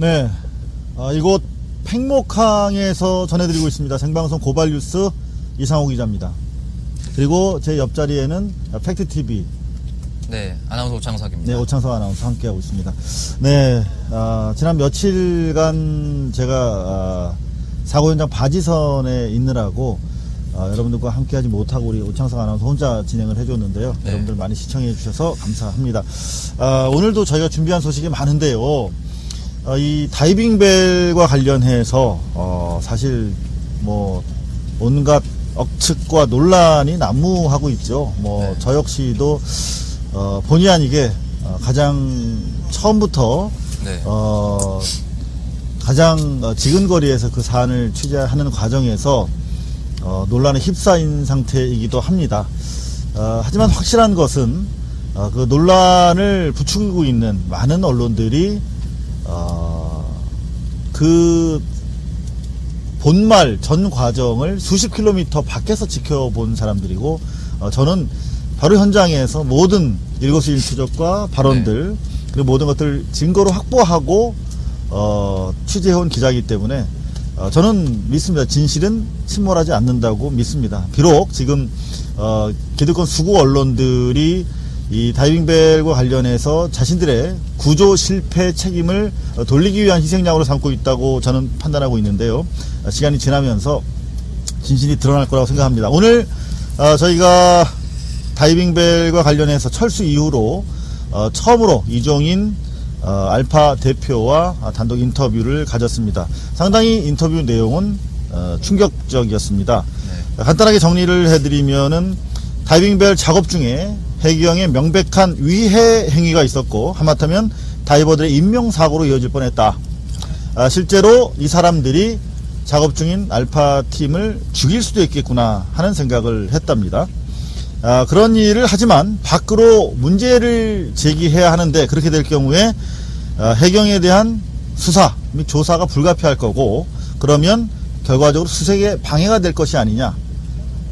네, 아, 이곳 팽목항에서 전해드리고 있습니다. 생방송 고발뉴스 이상호 기자입니다. 그리고 제 옆자리에는 팩트TV 네, 아나운서 오창석입니다. 네, 오창석 아나운서 함께하고 있습니다. 네, 아, 지난 며칠간 제가 아, 사고 현장 바지선에 있느라고 아, 여러분들과 함께하지 못하고 우리 오창석 아나운서 혼자 진행을 해줬는데요. 네. 여러분들 많이 시청해 주셔서 감사합니다. 아, 오늘도 저희가 준비한 소식이 많은데요. 어, 이 다이빙 벨과 관련해서 어, 사실 뭐 온갖 억측과 논란이 난무하고 있죠. 뭐 네. 저 역시도 어, 본의 아니게 어, 가장 처음부터 네. 어, 가장 어, 지근거리에서 그 사안을 취재하는 과정에서 어, 논란에 휩싸인 상태이기도 합니다. 어, 하지만 확실한 것은 어, 그 논란을 부추기고 있는 많은 언론들이 어, 그 본말 전 과정을 수십 킬로미터 밖에서 지켜본 사람들이고 어, 저는 바로 현장에서 모든 일거수일투족과 발언들 그리고 모든 것들 증거로 확보하고 어, 취재해온 기자이기 때문에 어, 저는 믿습니다. 진실은 침몰하지 않는다고 믿습니다. 비록 지금 어, 기득권 수구 언론들이 이 다이빙벨과 관련해서 자신들의 구조 실패 책임을 어, 돌리기 위한 희생양으로 삼고 있다고 저는 판단하고 있는데요. 어, 시간이 지나면서 진실이 드러날 거라고 생각합니다. 오늘 어, 저희가 다이빙벨과 관련해서 철수 이후로 어, 처음으로 이종인 어, 알파 대표와 아, 단독 인터뷰를 가졌습니다. 상당히 인터뷰 내용은 어, 충격적이었습니다. 네. 간단하게 정리를 해드리면은 다이빙벨 작업 중에 해경의 명백한 위해 행위가 있었고 하마터면 다이버들의 인명사고로 이어질 뻔했다. 아, 실제로 이 사람들이 작업 중인 알파 팀을 죽일 수도 있겠구나 하는 생각을 했답니다. 아, 그런 일을 하지만 밖으로 문제를 제기해야 하는데 그렇게 될 경우에 아, 해경에 대한 수사 및 조사가 불가피할 거고 그러면 결과적으로 수색에 방해가 될 것이 아니냐.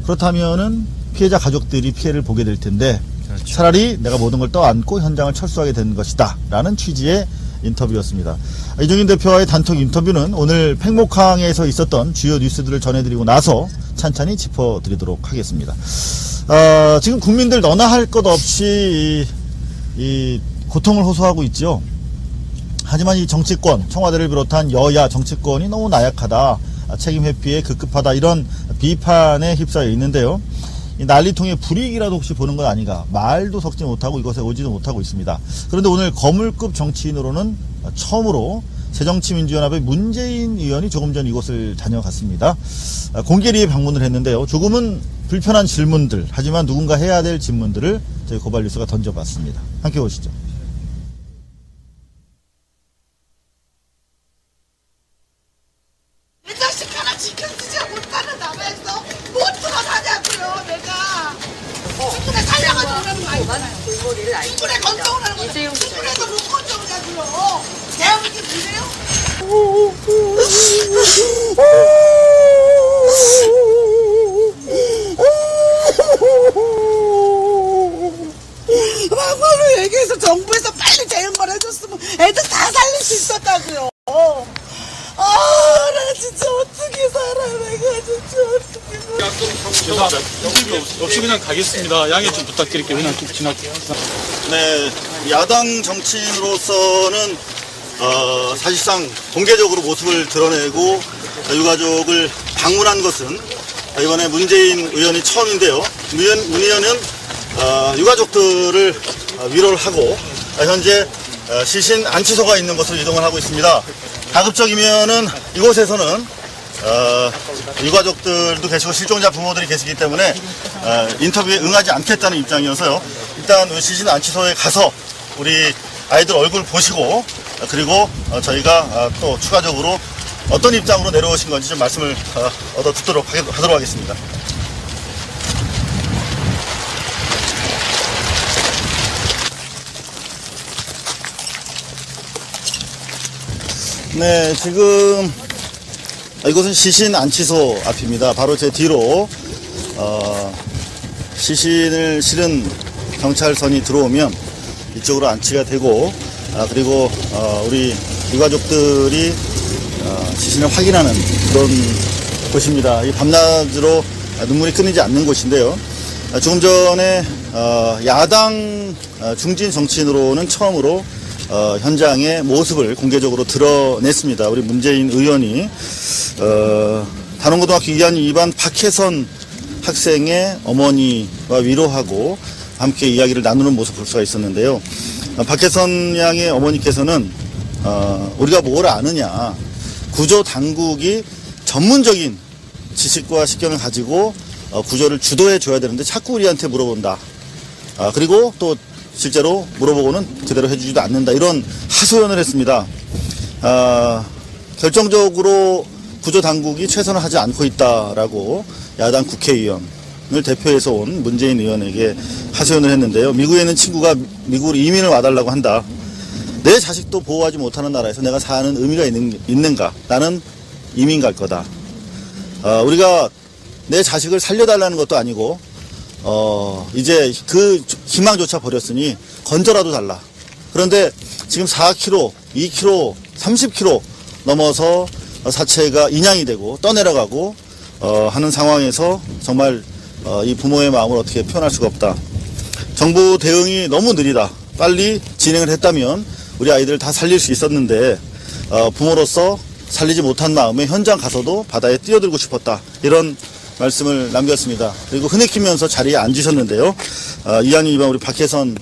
그렇다면은 피해자 가족들이 피해를 보게 될 텐데 그렇죠. 차라리 내가 모든 걸 떠안고 현장을 철수하게 되는 것이다. 라는 취지의 인터뷰였습니다. 이종인 대표와의 단톡 인터뷰는 오늘 팽목항에서 있었던 주요 뉴스들을 전해드리고 나서 찬찬히 짚어드리도록 하겠습니다. 어, 지금 국민들 너나 할 것 없이 이, 이 고통을 호소하고 있죠. 하지만 이 정치권, 청와대를 비롯한 여야 정치권이 너무 나약하다, 아, 책임 회피에 급급하다 이런 비판에 휩싸여 있는데요. 이 난리통에 불이익이라도 혹시 보는 건 아닌가? 말도 섞지 못하고 이것에 오지도 못하고 있습니다. 그런데 오늘 거물급 정치인으로는 처음으로 새정치민주연합의 문재인 의원이 조금 전 이곳을 다녀갔습니다. 아, 공개리에 방문을 했는데요. 조금은 불편한 질문들, 하지만 누군가 해야 될 질문들을 저희 고발뉴스가 던져봤습니다. 함께 보시죠. 수 있었다고요 아, 나 진짜 어떻게 살아, 내가 진짜 어떻게 살아. 인터뷰 없이 그냥 가겠습니다. 양해 좀 부탁드릴게요. 그냥 좀 지나게. 네, 야당 정치인으로서는 어, 사실상 공개적으로 모습을 드러내고 유가족을 방문한 것은 이번에 문재인 의원이 처음인데요. 문 의원, 문 의원은 어, 유가족들을 어, 위로를 하고 어, 현재 어, 시신 안치소가 있는 곳으로 이동을 하고 있습니다. 가급적이면은 이곳에서는 어, 유가족들도 계시고 실종자 부모들이 계시기 때문에 어, 인터뷰에 응하지 않겠다는 입장이어서요. 일단 시신 안치소에 가서 우리 아이들 얼굴 보시고 어, 그리고 어, 저희가 어, 또 추가적으로 어떤 입장으로 내려오신 건지 좀 말씀을 어, 얻어 듣도록 하도록 하겠습니다. 네, 지금 이곳은 시신 안치소 앞입니다. 바로 제 뒤로 어, 시신을 실은 경찰선이 들어오면 이쪽으로 안치가 되고 아, 그리고 어, 우리 유가족들이 어, 시신을 확인하는 그런 곳입니다. 이 밤낮으로 눈물이 끊이지 않는 곳인데요. 아, 조금 전에 어, 야당 어, 중진 정치인으로는 처음으로 어, 현장의 모습을 공개적으로 드러냈습니다. 우리 문재인 의원이 어, 단원고등학교 2학년 2반 박혜선 학생의 어머니와 위로하고 함께 이야기를 나누는 모습 볼 수가 있었는데요. 어, 박혜선 양의 어머니께서는 어, 우리가 뭘 아느냐 구조 당국이 전문적인 지식과 식견을 가지고 어, 구조를 주도해 줘야 되는데 자꾸 우리한테 물어본다. 아, 그리고 또 실제로 물어보고는 제대로 해주지도 않는다. 이런 하소연을 했습니다. 아, 결정적으로 구조 당국이 최선을 하지 않고 있다라고 야당 국회의원을 대표해서 온 문재인 의원에게 하소연을 했는데요. 미국에 있는 친구가 미국으로 이민을 와달라고 한다. 내 자식도 보호하지 못하는 나라에서 내가 사는 의미가 있는, 있는가? 나는 이민 갈 거다. 어, 우리가 내 자식을 살려달라는 것도 아니고, 어, 이제 그 희망조차 버렸으니 건져라도 달라. 그런데 지금 4km, 2km, 30km 넘어서 사체가 인양이 되고 떠내려가고 어, 하는 상황에서 정말 어, 이 부모의 마음을 어떻게 표현할 수가 없다. 정부 대응이 너무 느리다. 빨리 진행을 했다면 우리 아이들을 다 살릴 수 있었는데 어, 부모로서 살리지 못한 마음에 현장 가서도 바다에 뛰어들고 싶었다. 이런 말씀을 남겼습니다. 그리고 흐느끼면서 자리에 앉으셨는데요. 어, 2학년 2반 우리 박혜선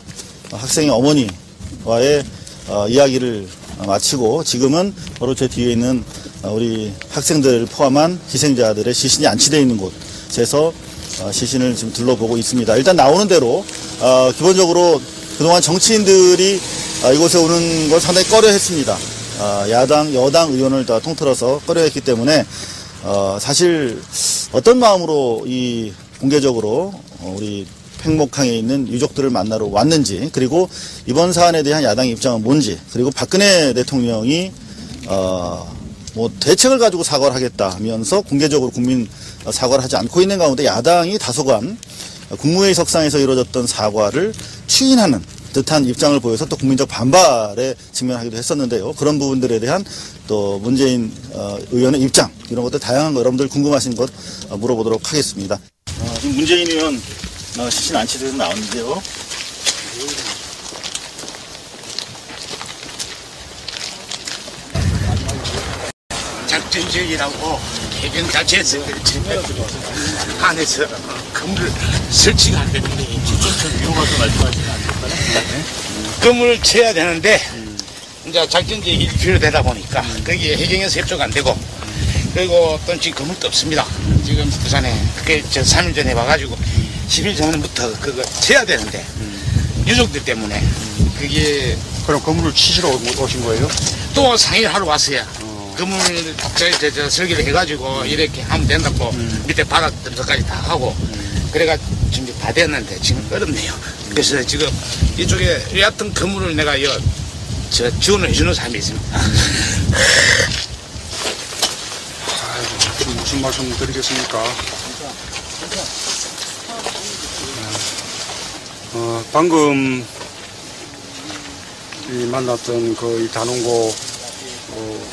학생의 어머니와의 어, 이야기를 마치고 지금은 바로 제 뒤에 있는 어, 우리 학생들을 포함한 희생자들의 시신이 안치되어 있는 곳에서 어, 시신을 지금 둘러보고 있습니다. 일단 나오는 대로 어, 기본적으로 그동안 정치인들이 어, 이곳에 오는 걸 상당히 꺼려했습니다. 어, 야당, 여당 의원을 다 통틀어서 꺼려했기 때문에 어, 사실 어떤 마음으로 이 공개적으로 어, 우리 팽목항에 있는 유족들을 만나러 왔는지 그리고 이번 사안에 대한 야당의 입장은 뭔지 그리고 박근혜 대통령이 어, 뭐 대책을 가지고 사과를 하겠다면서 공개적으로 국민 어, 사과를 하지 않고 있는 가운데 야당이 다소간 국무회의 석상에서 이루어졌던 사과를 추인하는 듯한 입장을 보여서 또 국민적 반발에 직면하기도 했었는데요. 그런 부분들에 대한 또 문재인 어, 의원의 입장 이런 것들 다양한 거 여러분들 궁금하신 것 어, 물어보도록 하겠습니다. 어, 지금 문재인 의원 어, 시신 안치돼서 나왔는데요. 작전 지역이라고 해경 자체에서 안에서 건물 설치가 안 되는데 지점처럼 이용해서 말씀하시는 건물을 쳐야 되는데 이제 작전 지역이 필요되다 보니까 거기에 해경에서 협조가 안 되고 그리고 또 지금 건물도 없습니다. 지금 부산에 그저 3일 전에 와가지고 10일 전부터 그거 쳐야 되는데 유족들 때문에 그게 그럼 건물을 치시러 오- 오신 거예요? 또 상의를 하러 왔어요. 그물 저, 저, 저 설계를 해가지고 이렇게 하면 된다고 밑에 바닥 들어까지 다 하고 그래가 준비 다 됐는데 지금 어렵네요. 그래서 지금 이쪽에 여하튼 건물을 내가 여, 저 지원을 해주는 사람이 있습니다. 지금 무슨 말씀 드리겠습니까? 어, 방금 이 만났던 그 이 단원고 어,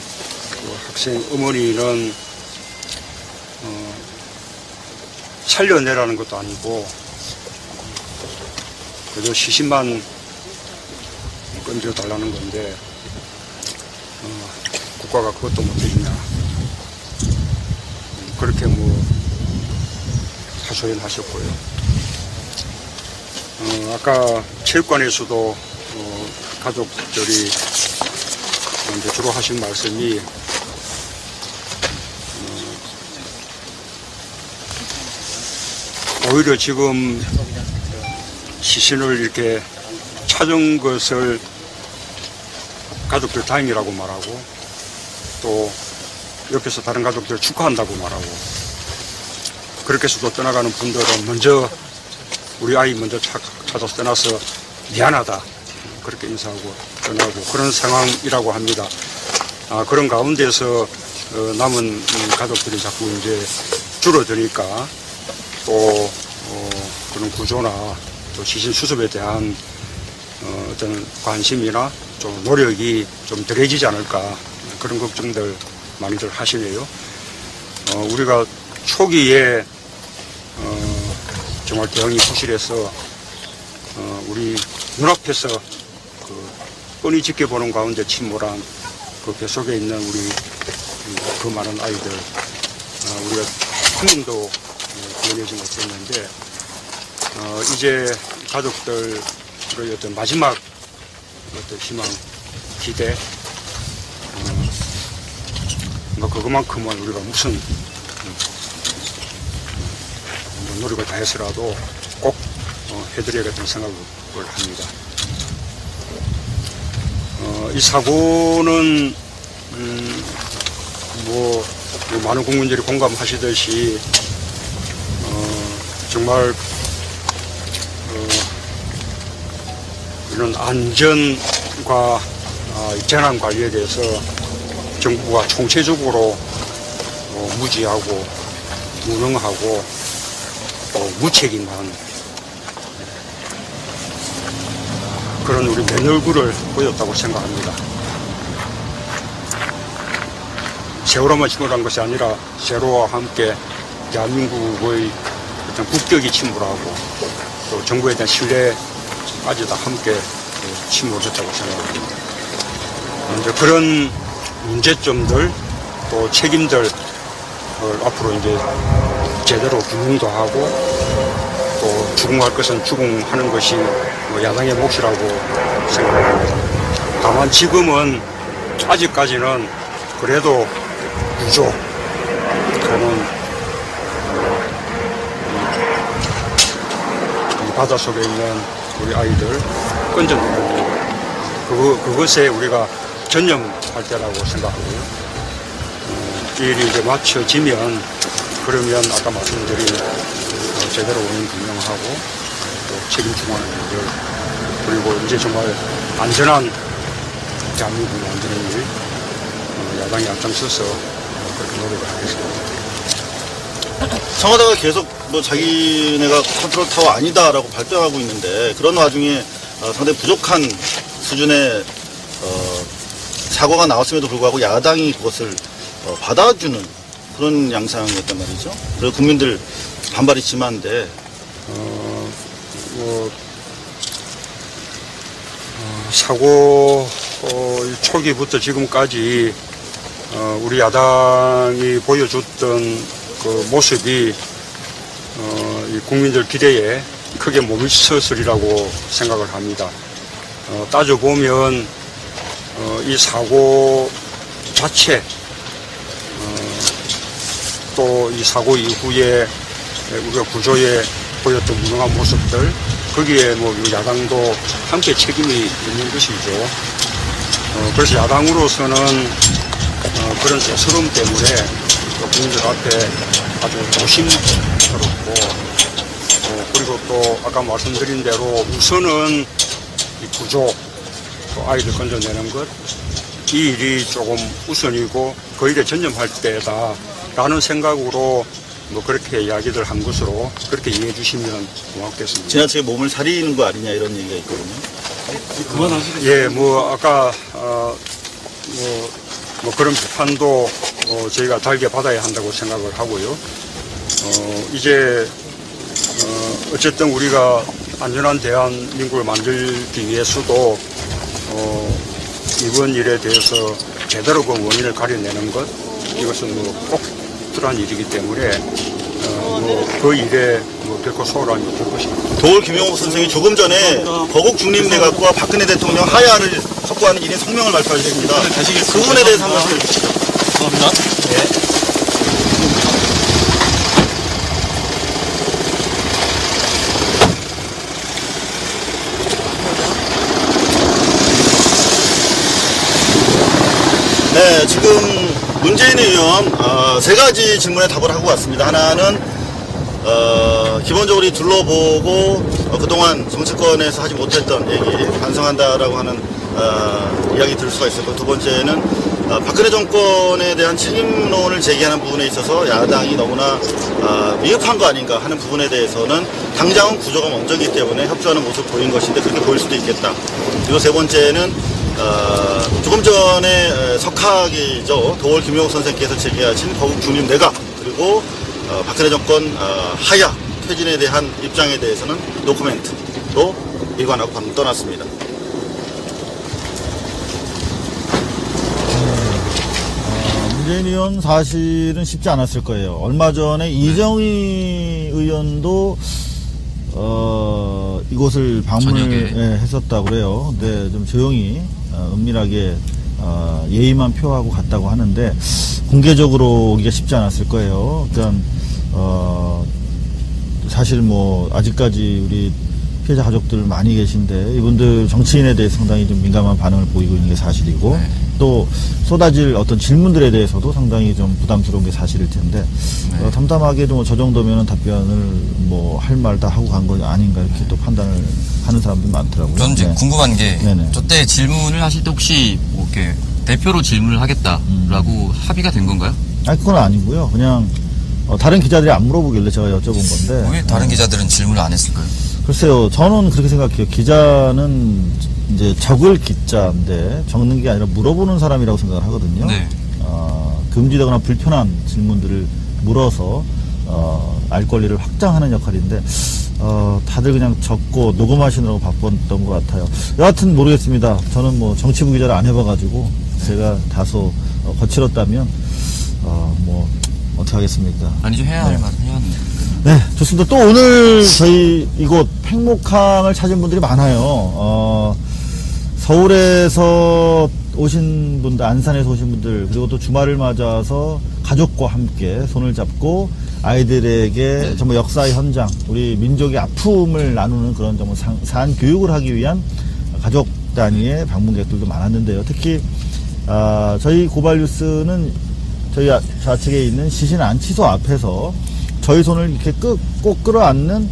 그 학생 어머니는 어, 살려내라는 것도 아니고 그저 시신만 건져달라는 건데 어, 국가가 그것도 못해주냐 그렇게 뭐 하소연 하셨고요. 어, 아까 체육관에서도 어, 가족들이 주로 하신 말씀이 어, 오히려 지금 시신을 이렇게 찾은 것을 가족들 다행이라고 말하고 또 옆에서 다른 가족들 축하한다고 말하고 그렇게 해서도 떠나가는 분들은 먼저 우리 아이 먼저 찾, 찾아서 떠나서 미안하다 그렇게 인사하고 떠나고 그런 상황이라고 합니다. 아, 그런 가운데서 어, 남은 음, 가족들이 자꾸 이제 줄어드니까 또 어, 그런 구조나 또 시신 수습에 대한 어, 어떤 관심이나 좀 노력이 좀 덜해지지 않을까 그런 걱정들 많이들 하시네요. 어, 우리가 초기에 어, 정말 대응이 부실해서 어, 우리 눈앞에서 그 뻔히 지켜보는 가운데 침몰한 그 뱃속에 있는 우리 음, 그 많은 아이들 어, 우리가 한 명도 어, 구원하지 못했는데 어, 이제 가족들의 어떤 마지막 어떤 희망, 기대 어, 뭐 그것만큼은 우리가 무슨 음, 뭐 노력을 다해서라도 꼭 어, 해드려야겠다는 생각을 합니다. 어, 이 사고는 음, 뭐, 뭐 많은 국민들이 공감하시듯이 어, 정말 이런 안전과 재난 관리에 대해서 정부가 총체적으로 어, 무지하고 무능하고 또 무책임한 그런 우리 맨 얼굴을 보였다고 생각합니다. 세월호만 침몰한 것이 아니라 세월호와 함께 대한민국의 어떤 국격이 침몰하고 또 정부에 대한 신뢰 까지 다 함께 그 침몰 했다고 생각합니다. 이제 그런 문제점들 또 책임들 을 앞으로 이제 제대로 규명도 하고 또 추궁할 것은 추궁하는 것이 뭐 야당의 몫이라고 생각합니다. 다만 지금은 아직까지는 그래도 구조 또는 이- 이 바닷속에 있는 우리 아이들 건져내는 그거, 그것에 우리가 전념할 때라고 생각하고요. 어, 이 일이 이제 맞춰지면 그러면 아까 말씀드린 어, 제대로 원인 분명하고 또 책임 충원하는 일 그리고 이제 정말 안전한 대한민국 만드는 일 어, 야당이 앞장서서 어, 그렇게 노력을 하겠습니다. 청와대가 계속 뭐 자기네가 컨트롤 타워 아니다라고 발표하고 있는데 그런 와중에 어, 상당히 부족한 수준의 어, 사고가 나왔음에도 불구하고 야당이 그것을 어, 받아주는 그런 양상이었단 말이죠. 그리고 국민들 반발이 심한데 어, 뭐, 어, 사고 초기부터 지금까지 어, 우리 야당이 보여줬던 그 모습이 어, 이 국민들 기대에 크게 못 미쳤으리라고 생각을 합니다. 어, 따져보면 어, 이 사고 자체 또이 사고 이후에 우리가 구조에 보였던 무능한 모습들 거기에 뭐 야당도 함께 책임이 있는 것이죠. 어, 그래서 야당으로서는 어, 그런 대스러움 때문에 또 국민들 앞에 아주 조심스럽고 어, 그리고 또 아까 말씀드린 대로 우선은 이 구조 또 아이들 건져내는 것 이 일이 조금 우선이고 그 일에 전념할 때다 라는 생각으로 뭐 그렇게 이야기들 한 것으로 그렇게 이해해 주시면 고맙겠습니다. 지나치게 몸을 사리는 거 아니냐 이런 얘기가 있거든요. 예, 뭐 아까 어, 뭐, 뭐 그런 비판도 어, 저희가 달게 받아야 한다고 생각을 하고요. 어, 이제 어, 어쨌든 우리가 안전한 대한민국을 만들기 위해서도 어, 이번 일에 대해서 제대로 그 원인을 가려내는 것 이것은 뭐꼭 필요한 일이기 때문에 어, 뭐그 일에 뭐 결코 소홀함이 없을 것입니다. 도올 김용옥 선생이 조금 전에 거국 중립내각과 박근혜 대통령 하야를 촉구하는 1인 성명을 발표하셨습니다. 그 부분에 대해서 한 말씀 해주시죠. 감사합니다. 네, 지금 문재인 의원 어, 세 가지 질문에 답을 하고 왔습니다. 하나는 어, 기본적으로 이 둘러보고 어, 그동안 정치권에서 하지 못했던 얘기 반성한다라고 하는 어, 이야기 들을 수가 있었고 두 번째는 어, 박근혜 정권에 대한 책임론을 제기하는 부분에 있어서 야당이 너무나 어, 미흡한 거 아닌가 하는 부분에 대해서는 당장은 구조가 멈춰기 때문에 협조하는 모습을 보인 것인데 그렇게 보일 수도 있겠다. 그리고 세 번째는 어, 조금 전에 에, 석학이죠 도월 김용옥 선생께서 제기하신 거국 중립 내각 그리고 어, 박근혜 정권 어, 하야 퇴진에 대한 입장에 대해서는 노코멘트로 일관하고 방금 떠났습니다. 문재인 의원 사실은 쉽지 않았을 거예요. 얼마 전에 이정희 의원도 어, 이곳을 방문을. 예, 했었다고 그래요. 근데 좀 조용히 어, 은밀하게 어, 예의만 표하고 갔다고 하는데 공개적으로 오기가 쉽지 않았을 거예요. 그러니까 어, 사실 뭐 아직까지 우리 피해자 가족들 많이 계신데 이분들 정치인에 대해 상당히 좀 민감한 반응을 보이고 있는 게 사실이고 네. 또 쏟아질 어떤 질문들에 대해서도 상당히 좀 부담스러운 게 사실일 텐데 네. 어, 담담하게도 뭐저 정도면은 답변을 뭐 할 말 다 하고 간거 아닌가 이렇게 또 판단을 하는 사람들이 많더라고요. 저는 이제 네. 궁금한 게. 저때 질문을 하실 때 혹시 뭐 이렇게 대표로 질문을 하겠다라고 음. 합의가 된 건가요? 아니 그건 아니고요. 그냥 어, 다른 기자들이 안 물어보길래 제가 여쭤본 건데 왜 다른 기자들은 질문을 안 했을까요? 글쎄요, 저는 그렇게 생각해요. 기자는 이제 적을 기자인데 적는 게 아니라 물어보는 사람이라고 생각을 하거든요. 네. 어, 금지되거나 불편한 질문들을 물어서 어, 알 권리를 확장하는 역할인데 어, 다들 그냥 적고 녹음하시느라고 바빴던 것 같아요. 여하튼 모르겠습니다. 저는 뭐 정치부 기자를 안 해봐가지고 제가 다소 어, 거칠었다면 어떻게 하겠습니까? 아니죠, 해야 할 네. 말은 해야 하는데. 네, 좋습니다. 또 오늘 저희 이곳 팽목항을 찾은 분들이 많아요. 어, 서울에서 오신 분들, 안산에서 오신 분들, 그리고 또 주말을 맞아서 가족과 함께 손을 잡고 아이들에게 정말 역사의 현장, 우리 민족의 아픔을 나누는 그런 정말 상- 산 교육을 하기 위한 가족 단위의 방문객들도 많았는데요. 특히 아, 저희 고발뉴스는 저희 아- 좌측에 있는 시신 안치소 앞에서 저희 손을 이렇게 끄, 꼭 끌어안는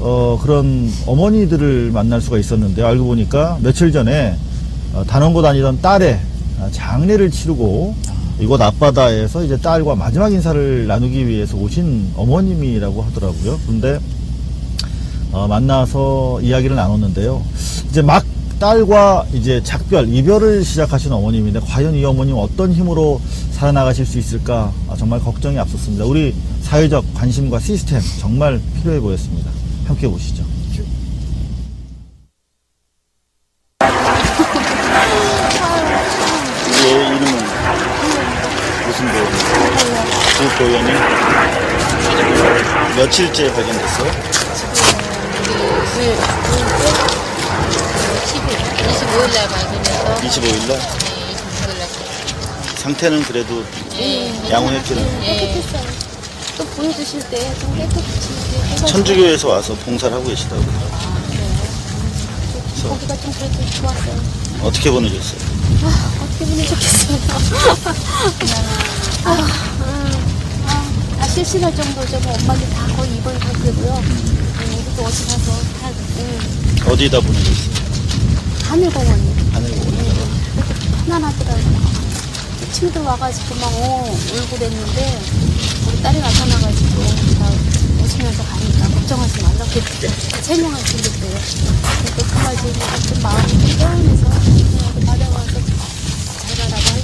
어, 그런 어머니들을 만날 수가 있었는데 알고 보니까 며칠 전에 어, 단원고 다니던 딸의 아, 장례를 치르고 이곳 앞바다에서 이제 딸과 마지막 인사를 나누기 위해서 오신 어머님이라고 하더라고요. 근데 어, 만나서 이야기를 나눴는데요. 이제 막 딸과 이제 작별, 이별을 시작하신 어머님인데 과연 이 어머님 어떤 힘으로 살아나가실 수 있을까 아, 정말 걱정이 앞섰습니다. 우리 사회적 관심과 시스템 정말 필요해 보였습니다. 함께 보시죠. 얘 이름은 무슨 보현이에요? 구보현이 며칠째 발견됐어요? 25일 날 발견해서 25일날 26일 날 상태는 그래도 예, 양호했기는 깨끗했어요. 또 보여주실 때 좀 깨끗이 해가지고 천주교에서 와서 봉사를 하고 계시다고 거기가 좀 그래도 좋았어요. 어떻게 보내줬어요? 아, 어떻게 보면 좋겠어요. 아, 음, 아, 아, 실신할 정도죠. 뭐 엄마들 다 거의 입원 상태고요. 음, 우리도 어디 가서 다, 음, 어디다 보내줬어요? 하늘공원이요. 하늘공원에다가 편안하더라고요. 친구들 와가지고 막 어, 울고 그랬는데 우리 딸이 나타나가지고 다 웃으면서 가니까 걱정하지 말라고 그랬대. 세 명을 챙겼대요. 또 그까지 좀 마음이 좀 그냥 받아와서 잘 가라고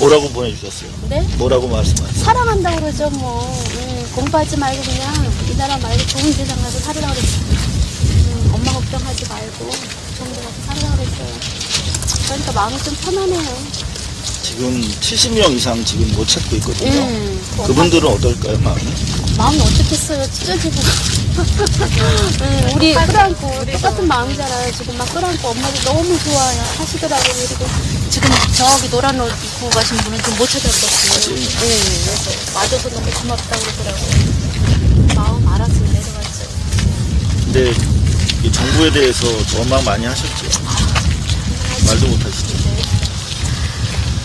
뭐라고 보내주셨어요? 네? 뭐라고 말씀하세요? 사랑한다고 그러죠 뭐 음, 공부하지 말고 그냥 이 나라 말고 좋은 세상 가서 살으라고 그랬어요 걱정하지 말고 가서 살으라고 그랬어요. 그러니까 마음이 좀 편하네요. 지금 70명 이상 지금 못 찾고 있거든요. 음, 그분들은 어떨까요, 마음이? 마음이 어떻겠어요? 찢어지고 음, 우리 끌어안고 똑같은 마음이잖아요. 지금 막 끌어안고 엄마도 너무 좋아요. 하시더라고요 그리고. 지금 저기 노란 옷 입고 가신 분은 지금 못 찾았거든요. 네, 그래서 맞아서 너무 고맙다고 그러더라고요. 마음 알아서 내려갔죠. 근데 이 정부에 대해서 원망 많이 하셨죠? 말도 못 하시죠?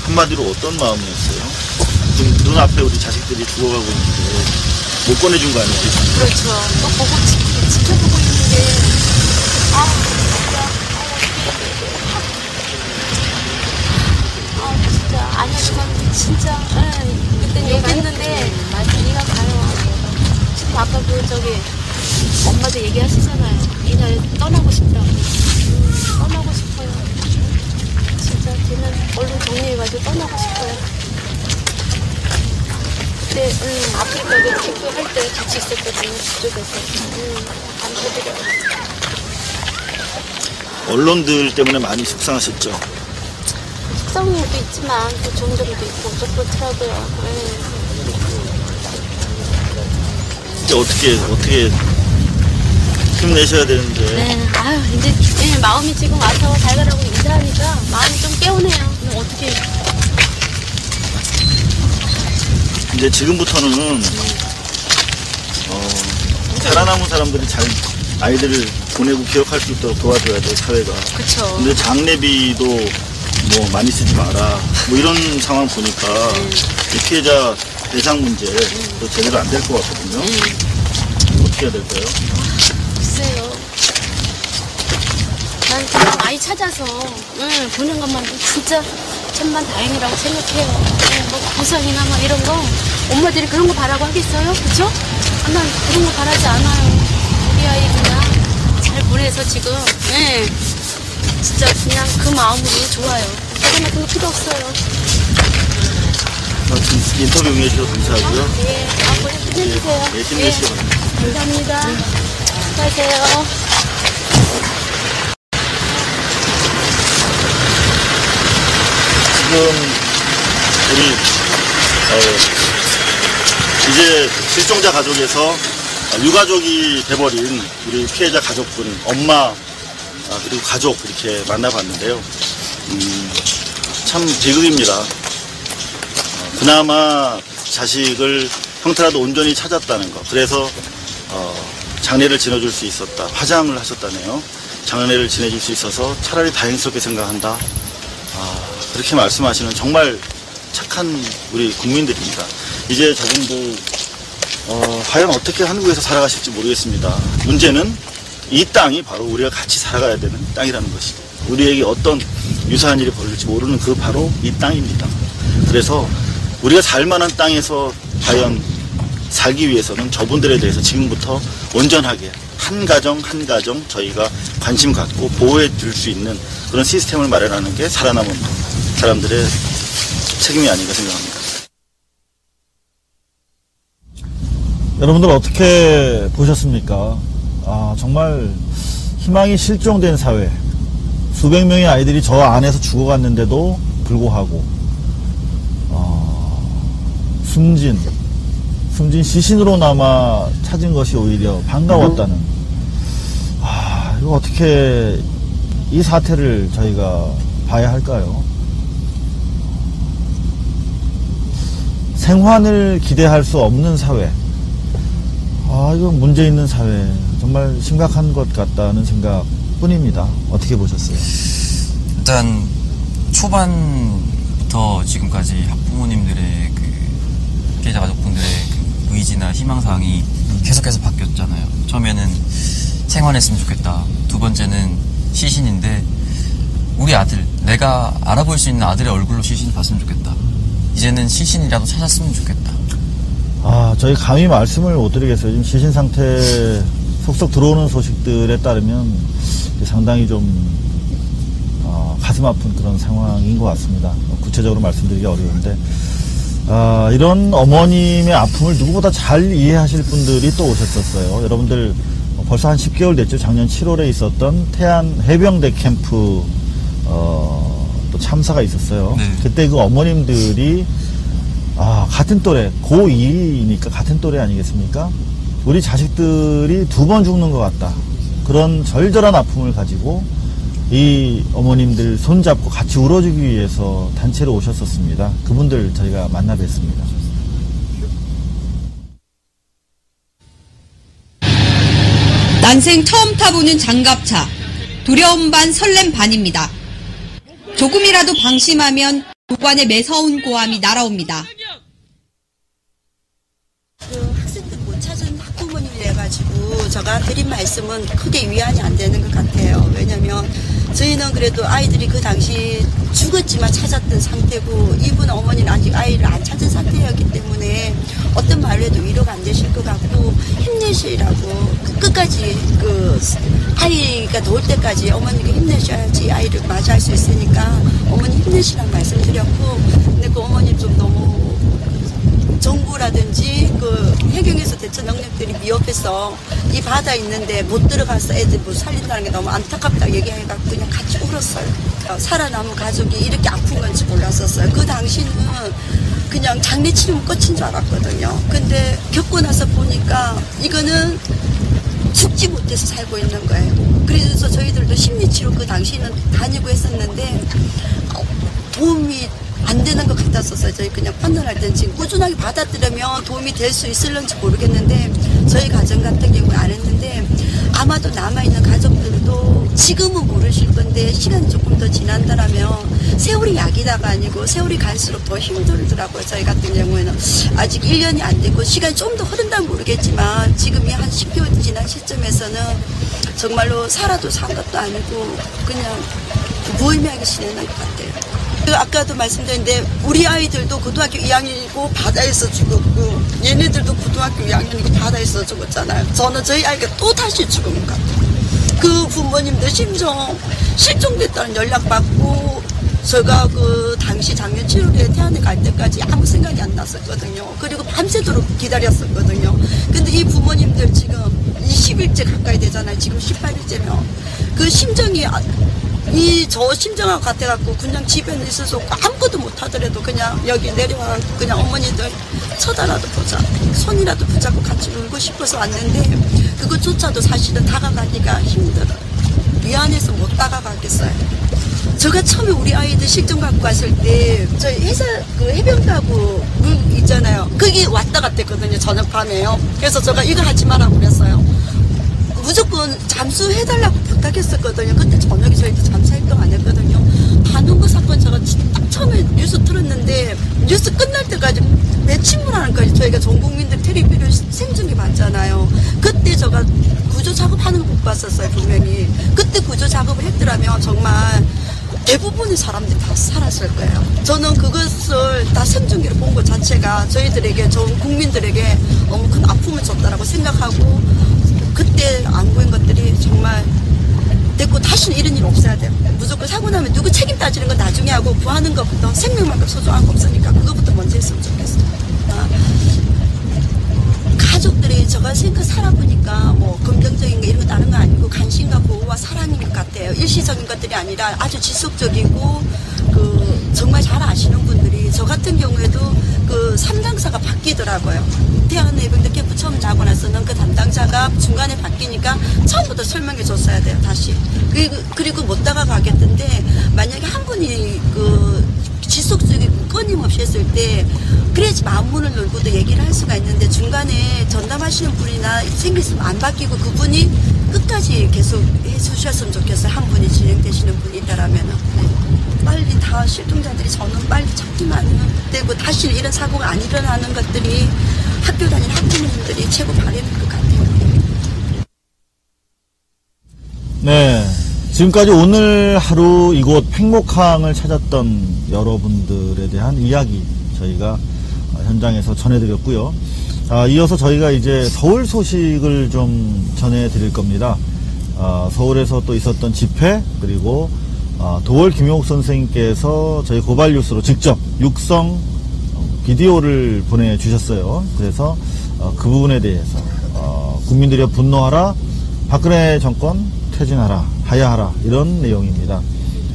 한마디로 어떤 마음이었어요? 지금 눈앞에 우리 자식들이 죽어가고 있는데 못 꺼내준 거 아니에요? 그렇죠. 또 보고 지, 지켜보고 있는데, 아, 진짜. 아, 진짜. 아니지만, 진짜. 예, 그때 얘기했는데, 맞아, 이해가 가요. 지금 아까 그, 저기, 엄마도 얘기하시잖아요. 언론들 때문에 많이 속상하셨죠. 속상도 있지만 또 좋은 점도 있고 또 그렇더라고요. 네. 이제 어떻게 어떻게 힘내셔야 되는데 네, 아유, 이제 예, 마음이 지금 와서 달달하고 인사하니까 마음이 좀 깨우네요. 어떻게, 이제 지금부터는 어, 살아남은 사람들이 잘 아이들을 보내고 기억할 수 있도록 도와줘야 돼 사회가. 그쵸. 근데 장례비도 뭐 많이 쓰지 마라. 뭐 이런 상황 보니까 이 피해자 대상 문제도 제대로 안 될 것 같거든요. 어떻게 해야 될까요? 글쎄요. 난 그냥 아이 찾아서 응, 보는 것만도 진짜 천만 다행이라고 생각해요. 응, 뭐 보상이나 막 이런 거 엄마들이 그런 거 바라고 하겠어요? 아, 난 그런 거 바라지 않아요. 우리 아이 그냥 잘 보내서 지금 예, 진짜 그냥 그 마음으로 좋아요. 보상 같은 거 필요 없어요. 어, 지금 인터뷰 응해주셔서 감사하고요. 예, 아, 그냥 끝내주세요. 예, 힘내시기 바랍니다. 감사합니다. 수고하세요. 지금 우리 어, 이제 실종자 가족에서 유가족이 돼버린 우리 피해자 가족분 엄마 아, 그리고 가족 이렇게 만나봤는데요. 음, 참 비극입니다. 어, 그나마 자식을 형태라도 온전히 찾았다는 것. 그래서 어, 장례를 지내줄 수 있었다. 화장을 하셨다네요. 장례를 지내줄 수 있어서 차라리 다행스럽게 생각한다. 아, 그렇게 말씀하시는 정말 착한 우리 국민들입니다. 이제 저분들 어, 과연 어떻게 한국에서 살아가실지 모르겠습니다. 문제는 이 땅이 바로 우리가 같이 살아가야 되는 땅이라는 것이죠. 우리에게 어떤 유사한 일이 벌릴지 모르는 그 바로 이 땅입니다. 그래서 우리가 살 만한 땅에서 과연 살기 위해서는 저분들에 대해서 지금부터 온전하게 한 가정 한 가정 저희가 관심 갖고 보호해 줄 수 있는 그런 시스템을 마련하는 게 살아남은 사람들의 책임이 아닌가 생각합니다. 여러분들 어떻게 보셨습니까? 아, 정말 희망이 실종된 사회. 수백 명의 아이들이 저 안에서 죽어갔는데도 불구하고, 어, 숨진, 숨진 시신으로나마 찾은 것이 오히려 반가웠다는. 아, 이거 어떻게 이 사태를 저희가 봐야 할까요? 생환을 기대할 수 없는 사회. 아, 이거 문제 있는 사회. 정말 심각한 것 같다는 생각 뿐입니다. 어떻게 보셨어요? 일단 초반부터 지금까지 학부모님들의 그 피해자 가족분들의 그 의지나 희망사항이 계속해서 바뀌었잖아요. 처음에는 생활했으면 좋겠다. 두 번째는 시신인데 우리 아들, 내가 알아볼 수 있는 아들의 얼굴로 시신을 봤으면 좋겠다. 이제는 시신이라도 찾았으면 좋겠다. 아, 저희 감히 말씀을 못 드리겠어요. 지금 시신 상태 속속 들어오는 소식들에 따르면 상당히 좀 어, 가슴 아픈 그런 상황인 것 같습니다. 구체적으로 말씀드리기 어려운데 아, 이런 어머님의 아픔을 누구보다 잘 이해하실 분들이 또 오셨었어요. 여러분들 벌써 한 10개월 됐죠. 작년 7월에 있었던 태안 해병대 캠프 어, 또 참사가 있었어요. 네. 그때 그 어머님들이 아, 같은 또래, 고2니까 같은 또래 아니겠습니까? 우리 자식들이 두 번 죽는 것 같다. 그런 절절한 아픔을 가지고 이 어머님들 손잡고 같이 울어주기 위해서 단체로 오셨었습니다. 그분들 저희가 만나 뵀습니다. 난생 처음 타보는 장갑차. 두려움 반 설렘 반입니다. 조금이라도 방심하면 도관의 매서운 고함이 날아옵니다. 제가 드린 말씀은 크게 위안이 안 되는 것 같아요. 왜냐면 저희는 그래도 아이들이 그 당시 죽었지만 찾았던 상태고 이분 어머니는 아직 아이를 안 찾은 상태였기 때문에 어떤 말로 해도 위로가 안 되실 것 같고 힘내시라고 끝까지 그 아이가 나올 때까지 어머니가 힘내셔야지 아이를 맞이할 수 있으니까 어머니 힘내시라는 말씀 드렸고 근데 그 어머니 좀 너무 정부라든지 그 해경에서 대처 능력들이 미흡해서 이 바다 있는데 못 들어가서 애들 뭐 살린다는 게 너무 안타깝다 얘기해갖고 그냥 같이 울었어요. 어, 살아남은 가족이 이렇게 아픈 건지 몰랐었어요. 그 당시는 그냥 장례치르면 끝인 줄 알았거든요. 근데 겪고 나서 보니까 이거는 죽지 못해서 살고 있는 거예요. 그래서 저희들도 심리치료 그 당시는 다니고 했었는데 어, 도움이 안 되는 것 같았었어요. 저희 그냥 판단할 때는 지금 꾸준하게 받아들이면 도움이 될 수 있을런지 모르겠는데 저희 가정 같은 경우는 안 했는데 아마도 남아있는 가족들도 지금은 모르실 건데 시간이 조금 더 지난다라면 세월이 약이다가 아니고 세월이 갈수록 더 힘들더라고요. 저희 같은 경우에는 아직 1년이 안 됐고 시간이 좀 더 흐른다면 모르겠지만 지금이 한 10개월 지난 시점에서는 정말로 살아도 산 것도 아니고 그냥 무의미하게 지내는 것 같아요. 그 아까도 말씀드렸는데 우리 아이들도 고등학교 2학년이고 바다에서 죽었고 얘네들도 고등학교 2학년이고 바다에서 죽었잖아요. 저는 저희 아이가 또 다시 죽은 것 같아요. 그 부모님들 심정 실종됐다는 연락 받고 제가 그 당시 작년 7월에 태안에 갈 때까지 아무 생각이 안 났었거든요. 그리고 밤새도록 기다렸었거든요. 근데 이 부모님들 지금 20일째 가까이 되잖아요. 지금 18일째면 그 심정이 아- 이 저 심정하고 같아갖고 그냥 집에 없고 아무것도 못하더라도 그냥 여기 내려와 그냥 어머니들 쳐다라도 보자 손이라도 붙잡고 같이 울고 싶어서 왔는데 그것조차도 사실은 다가가기가 힘들어 미안해서 못 다가가겠어요. 제가 처음에 우리 아이들 실종 갖고 왔을 때 저희 회사 그 해변가구 물 있잖아요. 거기 왔다 갔다 했거든요 저녁 밤에요. 그래서 제가 이거 하지 마라고 그랬어요 무조건 잠수해달라고 부탁했었거든요. 그때 저녁에 저희도 잠수 활동 안 했거든요. 반응구 사건 제가 진- 딱 처음에 뉴스 틀었는데 뉴스 끝날 때까지 매침문하는 거지 저희가 전 국민들 텔레비를 생중계 봤잖아요. 그때 제가 구조 작업하는 거 못 봤었어요 분명히. 그때 구조 작업을 했더라면 정말 대부분의 사람들이 다 살았을 거예요. 저는 그것을 다 생중계로 본 것 자체가 저희들에게, 전 국민들에게 너무 큰 아픔을 줬다라고 생각하고 그때 안 구한 것들이 정말 됐고 다시는 이런 일 없어야 돼요. 무조건 사고 나면 누구 책임 따지는 건 나중에 하고 구하는 것부터 생명만큼 소중한 거 없으니까 그것부터 먼저 했으면 좋겠어요. 아, 가족들이 저가 생각 살아보니까 뭐 긍정적인 거 이런 거 다른 거 아니고 관심과 보호와 사랑인 것 같아요. 일시적인 것들이 아니라 아주 지속적이고 그 정말 잘 아시는 분들이 저 같은 경우에도 그 담당자가 바뀌더라고요. 태안해병대 캠프 처음 나고 나서는 그 담당자가 중간에 바뀌니까 처음부터 설명해 줬어야 돼요. 다시 그리고 그리고 못 다가가겠던데 만약에 한 분이 그 지속적이고 끊임없이 했을 때 그래야지 마음문을 열고도 얘기를 할 수가 있는데 중간에 하시는 분이나 생겼으면 안 바뀌고 그분이 끝까지 계속 해주셨으면 좋겠어요. 한 분이 진행되시는 분이 있다라면은 네. 빨리 다 실종자들이 저는 빨리 찾기만 되고 다시 이런 사고가 안 일어나는 것들이 학교 다니는 학부모님들이 최고 바라는 것 같아요. 네. 지금까지 오늘 하루 이곳 팽목항을 찾았던 여러분들에 대한 이야기 저희가 어, 현장에서 전해드렸고요. 아, 이어서 저희가 이제 서울 소식을 좀 전해드릴 겁니다. 아, 서울에서 또 있었던 집회 그리고 아, 도월 김용욱 선생님께서 저희 고발 뉴스로 직접 육성 어, 비디오를 보내주셨어요. 그래서 어, 그 부분에 대해서 어, 국민들이 분노하라 박근혜 정권 퇴진하라 하야하라 이런 내용입니다.